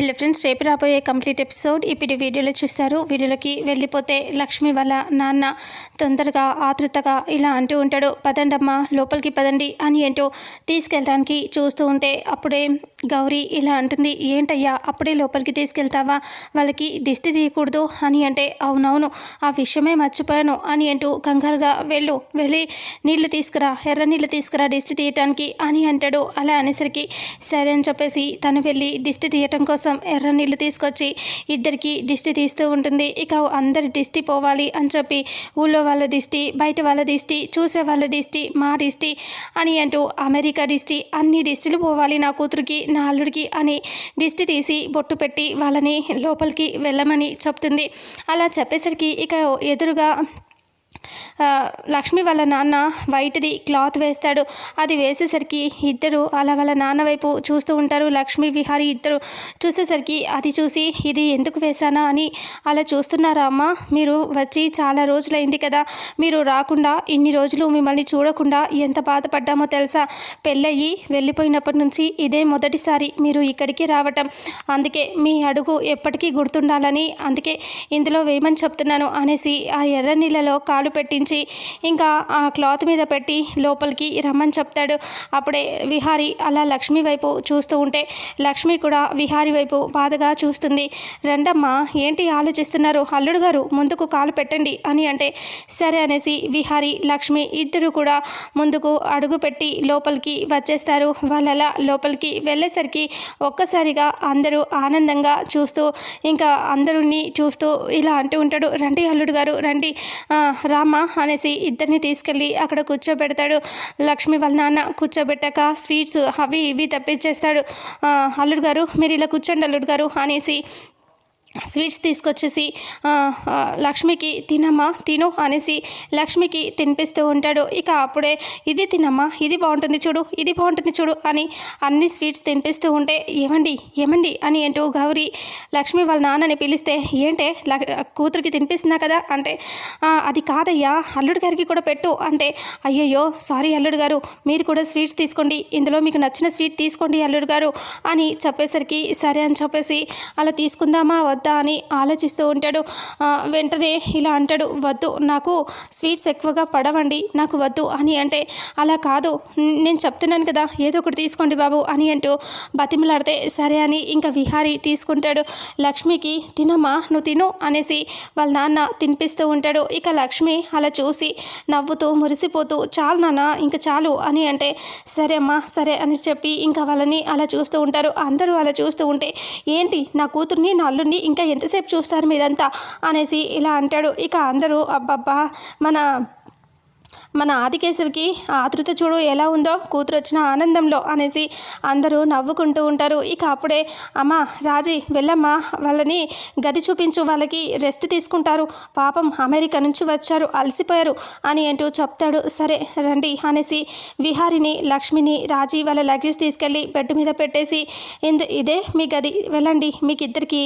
Hello friends రేపు రాబోయే complete episode ఇప్పుడు వీడియోలో చూస్తారు. వీడియోలోకి వెళ్ళిపోతే లక్ష్మి వాళ్ళ నాన్న తొందరగా ఆతృతగా ఇలా అంటూ ఉంటాడు. పదండమ్మా లోపలికి పదండి అని ఏంటో తీసుకెళ్ళడానికి చూస్తూ ఉంటే అప్పుడే గౌరీ ఇలా అంటుంది. ఏంటయ్యా అప్పుడే లోపలికి తీసుకెళ్తావా? వాళ్ళకి దిష్టి తీయకూడదు అని అంటే అవునవును ఆ విషయమే మర్చిపోయాను అని అంటూ కంగారుగా వెళ్ళు వెళ్ళి నీళ్ళు తీసుకురా ఎర్ర నీళ్ళు తీసుకురా దిష్టి తీయటానికి అని అంటాడు. అలా అనేసరికి సరే అని చెప్పేసి తను వెళ్ళి దిష్టి తీయటం కోసం ఎర్ర నీళ్ళు తీసుకొచ్చి ఇద్దరికి దిష్టి తీస్తూ ఉంటుంది. ఇక అందరి దిష్టి పోవాలి అని చెప్పి ఊళ్ళో వాళ్ళ దిష్టి బయట వాళ్ళ దిష్టి చూసే వాళ్ళ దిష్టి మా దిష్టి అని అంటూ అమెరికా దిష్టి అన్ని దిష్టిలు పోవాలి నా కూతురికి నా అల్లుడికి అని దిష్టి తీసి బొట్టు పెట్టి వాళ్ళని లోపలికి వెళ్ళమని చెప్తుంది. అలా చెప్పేసరికి ఇక ఎదురుగా లక్ష్మి వాళ్ళ నాన్న వైట్ది క్లాత్ వేస్తాడు. అది వేసేసరికి ఇద్దరు అలా వాళ్ళ నాన్న వైపు చూస్తూ ఉంటారు. లక్ష్మి విహారి ఇద్దరు చూసేసరికి అది చూసి ఇది ఎందుకు వేశానా? అని అలా చూస్తున్నారా అమ్మ? మీరు వచ్చి చాలా రోజులైంది కదా. మీరు రాకుండా ఇన్ని రోజులు మిమ్మల్ని చూడకుండా ఎంత బాధపడ్డామో తెలుసా? పెళ్ళయ్యి వెళ్ళిపోయినప్పటి నుంచి ఇదే మొదటిసారి మీరు ఇక్కడికి రావటం. అందుకే మీ అడుగు ఎప్పటికీ గుర్తుండాలని అందుకే ఇందులో వేయమని చెప్తున్నాను అనేసి ఆ ఎర్ర నీళ్ళలో కాలు పెట్టించి ఇంకా ఆ క్లాత్ మీద పెట్టి లోపలికి రమ్మని చెప్తాడు. అప్పుడే విహారి అలా లక్ష్మి వైపు చూస్తూ ఉంటే లక్ష్మి కూడా విహారి వైపు బాధగా చూస్తుంది. రండమ్మా ఏంటి ఆలోచిస్తున్నారు? అల్లుడు గారు ముందుకు కాలు పెట్టండి అని అంటే సరే అనేసి విహారి లక్ష్మి ఇద్దరు కూడా ముందుకు అడుగు పెట్టి లోపలికి వచ్చేస్తారు. వాళ్ళలా లోపలికి వెళ్ళేసరికి ఒక్కసారిగా అందరూ ఆనందంగా చూస్తూ ఇంకా అందరుని చూస్తూ ఇలా అంటూ ఉంటాడు. రండి అల్లుడు గారు రండి. రా రామ్మ అనేసి ఇద్దరిని తీసుకెళ్ళి అక్కడ కూర్చోబెడతాడు. లక్ష్మి వాళ్ళ నాన్న కూర్చోబెట్టాక స్వీట్స్ అవి ఇవి తప్పించేస్తాడు. అల్లుడు గారు మీరు ఇలా కూర్చోండి అల్లుడు గారు అనేసి స్వీట్స్ తీసుకొచ్చేసి లక్ష్మికి తినమ్మా తిను అనేసి లక్ష్మికి తినిపిస్తూ ఉంటాడు. ఇక అప్పుడే ఇది తినమ్మా ఇది బాగుంటుంది చూడు ఇది బాగుంటుంది చూడు అని అన్ని స్వీట్స్ తినిపిస్తూ ఉంటే ఏమండి ఏమండి అని అంటూ గౌరీ లక్ష్మి వాళ్ళ నాన్నని పిలిస్తే ఏంటే ల- కూతురికి తినిపిస్తున్నా కదా అంటే అది కాదయ్యా అల్లుడు గారికి కూడా పెట్టు అంటే అయ్యయ్యో సారీ అల్లుడు గారు మీరు కూడా స్వీట్స్ తీసుకోండి ఇందులో మీకు నచ్చిన స్వీట్ తీసుకోండి అల్లుడు గారు అని చెప్పేసరికి సరే అని చెప్పేసి అలా తీసుకుందామా వద్దా అని ఆలోచిస్తూ ఉంటాడు. వెంటనే ఇలా అంటాడు. వద్దు నాకు స్వీట్స్ ఎక్కువగా పడవండి. నాకు వద్దు అని అంటే అలా కాదు. నేను చెప్తున్నాను కదా ఏదో ఒకటి తీసుకోండి బాబు అని అంటూ బతిమలాడితే సరే అని ఇంకా విహారీ తీసుకుంటాడు. లక్ష్మికి తినమ్మా నువ్వు తిను అనేసి వాళ్ళ నాన్న తినిపిస్తూ ఉంటాడు. ఇక లక్ష్మి అలా చూసి నవ్వుతూ మురిసిపోతూ చాలు నాన్న ఇంకా చాలు అని అంటే సరే అమ్మా సరే అని చెప్పి ఇంకా వాళ్ళని అలా చూస్తూ ఉంటారు. అందరూ అలా చూస్తూ ఉంటే ఏంటి నా కూతుర్ని నా అల్లుడిని ఇంకా ఎంతసేపు చూస్తారు మీరంతా అనేసి ఇలా అంటాడు. ఇక అందరూ అబ్బబ్బా మన మన ఆదికేశవికి ఆతృత చూడు ఎలా ఉందో కూతురు వచ్చిన ఆనందంలో అనేసి అందరూ నవ్వుకుంటూ ఉంటారు. ఇక అప్పుడే అమ్మ రాజీ వెళ్ళమ్మా వాళ్ళని గది చూపించు వాళ్ళకి రెస్ట్ తీసుకుంటారు. పాపం అమెరికా నుంచి వచ్చారు అలసిపోయారు అని అంటూ చెప్తాడు. సరే రండి అనేసి విహారిని లక్ష్మిని రాజీ వాళ్ళ లగేజ్ తీసుకెళ్ళి బెడ్ మీద పెట్టేసి ఇందు ఇదే మీ గది వెళ్ళండి. మీకు ఇద్దరికి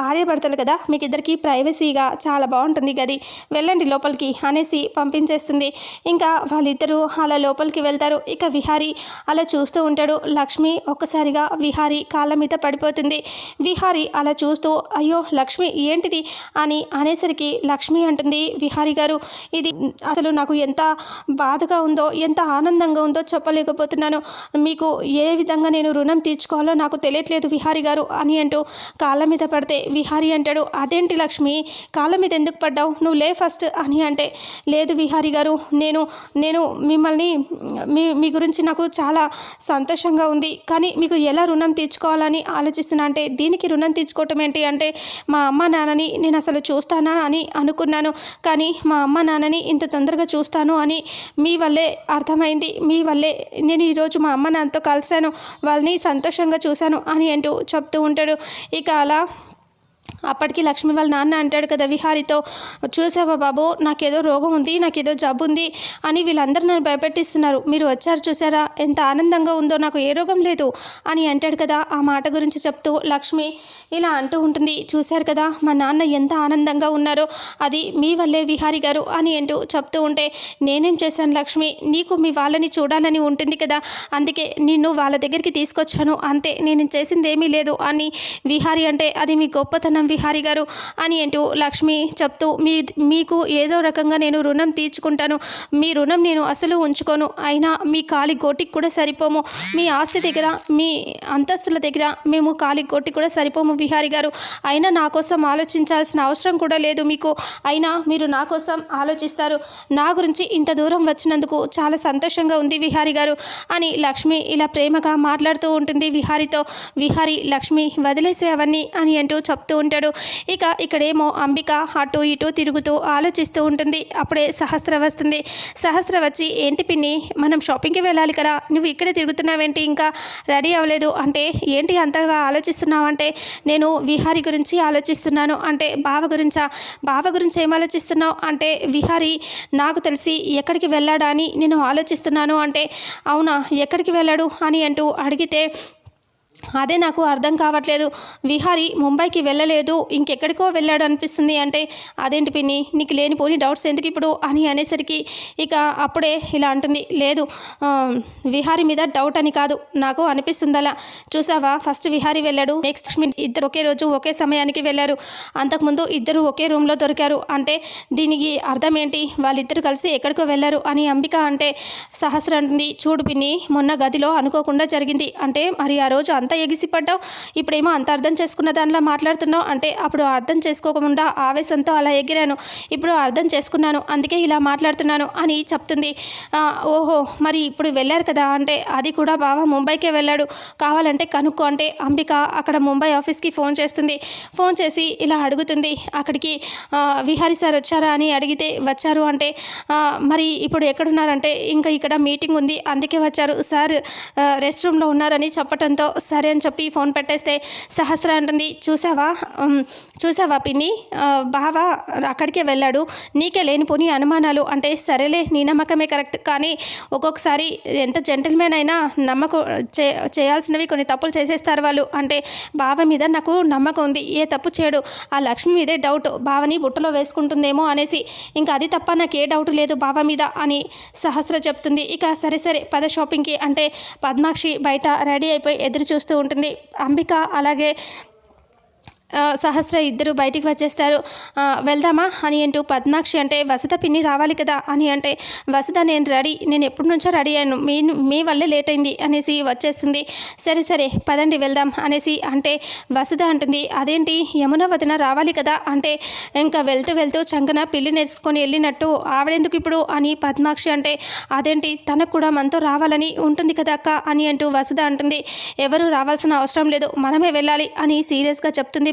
భార్య భర్తలు కదా మీకు ఇద్దరికి ప్రైవసీగా చాలా బాగుంటుంది గది. వెళ్ళండి లోపలికి అనేసి పంపించేస్తుంది ఇంకా వాళ్ళిద్దరూ అలా లోపలికి వెళ్తారు. ఇక విహారి అలా చూస్తూ ఉంటాడు. లక్ష్మి ఒక్కసారిగా విహారి కాళ్ళ మీద పడిపోతుంది. విహారి అలా చూస్తూ అయ్యో లక్ష్మి ఏంటిది? అని అనేసరికి లక్ష్మి అంటుంది విహారి గారు ఇది అసలు నాకు ఎంత బాధగా ఉందో ఎంత ఆనందంగా ఉందో చెప్పలేకపోతున్నాను. మీకు ఏ విధంగా నేను రుణం తీర్చుకోవాలో నాకు తెలియట్లేదు విహారి గారు అని అంటూ కాళ్ళ మీద పడితే విహారి అంటాడు అదేంటి లక్ష్మి? కాళ్ళ మీద ఎందుకు పడ్డావు? నువ్వు లే ఫస్ట్ అని అంటే లేదు విహారి గారు నేను నేను మిమ్మల్ని మీ మీ గురించి నాకు చాలా సంతోషంగా ఉంది. కానీ మీకు ఎలా రుణం తీర్చుకోవాలని ఆలోచిస్తున్నా అంటే దీనికి రుణం తీర్చుకోవటం ఏంటి అంటే మా అమ్మ నాన్నని నేను అసలు చూస్తానా అని అనుకున్నాను. కానీ మా అమ్మ నాన్నని ఇంత తొందరగా చూస్తాను అని మీ వల్లే అర్థమైంది. మీ వల్లే నేను ఈరోజు మా అమ్మ నాన్నతో కలిశాను. వాళ్ళని సంతోషంగా చూశాను అని అంటూ చెప్తూ ఉంటాడు. ఇక అలా అప్పటికి లక్ష్మి వాళ్ళ నాన్న అంటాడు కదా విహారితో చూసావా బాబు నాకేదో రోగం ఉంది నాకేదో జబ్బు ఉంది అని వీళ్ళందరూ నన్ను భయపెట్టిస్తున్నారు. మీరు వచ్చారు చూసారా? ఎంత ఆనందంగా ఉందో నాకు ఏ రోగం లేదు అని అంటాడు కదా ఆ మాట గురించి చెప్తూ లక్ష్మి ఇలా అంటూ ఉంటుంది. చూశారు కదా మా నాన్న ఎంత ఆనందంగా ఉన్నారో అది మీ వల్లే విహారి గారు అని అంటూ చెప్తూ ఉంటే నేనేం చేశాను లక్ష్మి? నీకు మీ వాళ్ళని చూడాలని ఉంటుంది కదా అందుకే నిన్ను వాళ్ళ దగ్గరికి తీసుకొచ్చాను అంతే నేను చేసింది ఏమీ లేదు అని విహారి అంటే అది మీ గొప్పతనం విహారి గారు అని అంటూ లక్ష్మి చెప్తూ మీ మీకు ఏదో రకంగా నేను రుణం తీర్చుకుంటాను. మీ రుణం నేను అసలు ఉంచుకోను. అయినా మీ కాలి గోటికి కూడా సరిపోము. మీ ఆస్తి దగ్గర మీ అంతస్తుల దగ్గర మేము కాలి గోటికి కూడా సరిపోము విహారి గారు. అయినా నా కోసం ఆలోచించాల్సిన అవసరం కూడా లేదు మీకు. అయినా మీరు నా కోసం ఆలోచిస్తారు. నా గురించి ఇంత దూరం వచ్చినందుకు చాలా సంతోషంగా ఉంది విహారి గారు అని లక్ష్మి ఇలా ప్రేమగా మాట్లాడుతూ ఉంటుంది విహారితో. విహారి లక్ష్మి వదిలేసే అవన్నీ అని అంటూ చెప్తూ ఉంటాడు. ఇక ఇక్కడేమో అంబిక అటు ఇటు తిరుగుతూ ఆలోచిస్తూ ఉంటుంది. అప్పుడే సహస్ర వస్తుంది. సహస్ర వచ్చి ఏంటి పిన్ని మనం షాపింగ్కి వెళ్ళాలి కదా. నువ్వు ఇక్కడే తిరుగుతున్నావేంటి? ఇంకా రెడీ అవ్వలేదు. అంటే ఏంటి అంతగా ఆలోచిస్తున్నావు అంటే నేను విహారి గురించి ఆలోచిస్తున్నాను. అంటే బావ గురించా? బావ గురించి ఏం ఆలోచిస్తున్నావు? అంటే విహారి నాకు తెలిసి ఎక్కడికి వెళ్ళాడా అని నేను ఆలోచిస్తున్నాను. అంటే అవునా ఎక్కడికి వెళ్ళాడు అని అంటూ అడిగితే అదే నాకు అర్థం కావట్లేదు. విహారి ముంబైకి వెళ్ళలేదు. ఇంకెక్కడికో వెళ్ళాడు అనిపిస్తుంది అంటే అదేంటి పిన్ని నీకు లేనిపోని డౌట్స్ ఎందుకు ఇప్పుడు? అని అనేసరికి ఇక అప్పుడే ఇలా అంటుంది. లేదు విహారి మీద డౌట్ అని కాదు నాకు అనిపిస్తుంది అలా చూసావా ఫస్ట్ విహారి వెళ్ళాడు నెక్స్ట్ ఇద్దరు ఒకే రోజు ఒకే సమయానికి వెళ్ళారు. అంతకుముందు ఇద్దరు ఒకే రూమ్లో దొరికారు. అంటే దీనికి అర్థం ఏంటి? వాళ్ళిద్దరు కలిసి ఎక్కడికో వెళ్ళారు అని అంబిక అంటే సహస్ర అంటుంది. చూడు పిన్ని మొన్న గదిలో అనుకోకుండా జరిగింది. అంటే మరి ఆ రోజు అంత ఎగిసిపడ్డావు? ఇప్పుడేమో అంత అర్థం చేసుకున్న దానిలో మాట్లాడుతున్నావు? అంటే అప్పుడు అర్థం చేసుకోకుండా ఆవేశంతో అలా ఎగిరాను. ఇప్పుడు అర్థం చేసుకున్నాను. అందుకే ఇలా మాట్లాడుతున్నాను అని చెప్తుంది. ఓహో మరి ఇప్పుడు వెళ్ళారు కదా? అంటే అది కూడా బావ ముంబైకే వెళ్ళాడు. కావాలంటే కనుక్కో. అంటే అంబిక అక్కడ ముంబై ఆఫీస్కి ఫోన్ చేస్తుంది. ఫోన్ చేసి ఇలా అడుగుతుంది. అక్కడికి విహారి విహారీ సార్ వచ్చారా అని అడిగితే వచ్చారు. అంటే మరి ఇప్పుడు ఎక్కడున్నారంటే ఇంకా ఇక్కడ మీటింగ్ ఉంది. అందుకే వచ్చారు. సార్ రెస్ట్ రూమ్లో ఉన్నారని చెప్పడంతో సార్ అని చెప్పి ఫోన్ పెట్టేస్తే సహస్ర అంటుంది చూసావా? చూసావా పిన్ని? బావ అక్కడికే వెళ్ళాడు. నీకే లేనిపోని అనుమానాలు. అంటే సరేలే నీ నమ్మకమే కరెక్ట్. కానీ ఒక్కొక్కసారి ఎంత జెంటిల్మెన్ అయినా నమ్మకం చే చేయాల్సినవి కొన్ని తప్పులు చేసేస్తారు వాళ్ళు. అంటే బావ మీద నాకు నమ్మకం ఉంది. ఏ తప్పు చేయడు. ఆ లక్ష్మి మీదే డౌట్ బావని బుట్టలో వేసుకుంటుందేమో అనేసి ఇంకా అది తప్ప నాకు ఏ డౌట్ లేదు బావ మీద అని సహస్ర చెప్తుంది. ఇక సరే సరే పద షాపింగ్కి అంటే పద్మాక్షి బయట రెడీ అయిపోయి ఎదురు చూస్తూ ఉంటుంది. అంబిక అలాగే సహస్ర ఇద్దరు బయటికి వచ్చేస్తారు. వెళ్దామా? అని అంటూ పద్మాక్షి అంటే వసత పిన్ని రావాలి కదా? అని అంటే వసత నేను రెడీ. నేను ఎప్పటి నుంచో రెడీ అయ్యాను. మీ మీ వల్లే లేట్ అయింది అనేసి వచ్చేస్తుంది. సరే సరే పదండి వెళ్దాం అనేసి అంటే వసత అంటుంది అదేంటి? యమున వదిన రావాలి కదా? అంటే ఇంకా వెళ్తూ వెళ్తూ చంకన పిల్లి నేర్చుకొని వెళ్ళినట్టు ఆవిడెందుకు ఇప్పుడు? అని పద్మాక్షి అంటే అదేంటి? తనకు కూడా మనతో రావాలని ఉంటుంది కదా అక్క? అని అంటూ వసత అంటుంది ఎవరు రావాల్సిన అవసరం లేదు. మనమే వెళ్ళాలి అని సీరియస్గా చెప్తుంది